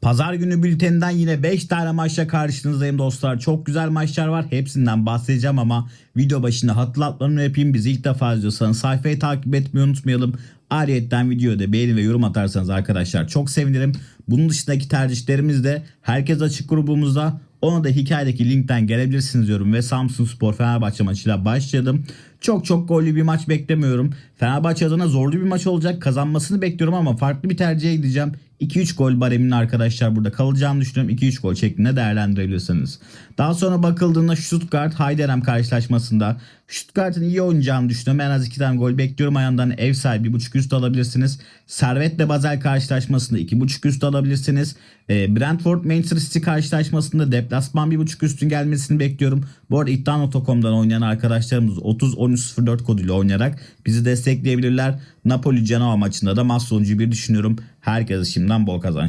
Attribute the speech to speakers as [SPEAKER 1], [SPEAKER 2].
[SPEAKER 1] Pazar günü bülteninden yine 5 tane maçla karşınızdayım dostlar. Çok güzel maçlar var. Hepsinden bahsedeceğim ama video başında hatırlatmalarını yapayım. Bizi ilk defa izliyorsanız sayfayı takip etmeyi unutmayalım. Ayrıyeten videoda beğeni ve yorum atarsanız arkadaşlar çok sevinirim. Bunun dışındaki tercihlerimiz de herkes açık grubumuzda. Ona da hikayedeki linkten gelebilirsiniz diyorum ve Samsun Spor Fenerbahçe maçıyla başladım. Çok çok gollü bir maç beklemiyorum. Fenerbahçe adına zorlu bir maç olacak. Kazanmasını bekliyorum ama farklı bir tercihe gideceğim. 2-3 gol bareminin arkadaşlar burada kalacağını düşünüyorum. 2-3 gol şeklinde değerlendirebilirsiniz. Daha sonra bakıldığında Stuttgart Heidenheim karşılaşmasında Stuttgart'ın iyi oynayacağını düşünüyorum. En az 2 tane gol bekliyorum. Ayağından ev sahibi 1.5 üst alabilirsiniz. Servet'le Basel karşılaşmasında 2.5 üst alabilirsiniz. E, Brentford Manchester City karşılaşmasında deplasman 1.5 üstün gelmesini bekliyorum. Bu arada iddia.com'dan oynayan arkadaşlarımız 30-13-04 koduyla oynayarak bizi destekleyebilirler. Napoli Genoa maçında da maç sonucu bir düşünüyorum. Herkese şimdiden bol kazançlar.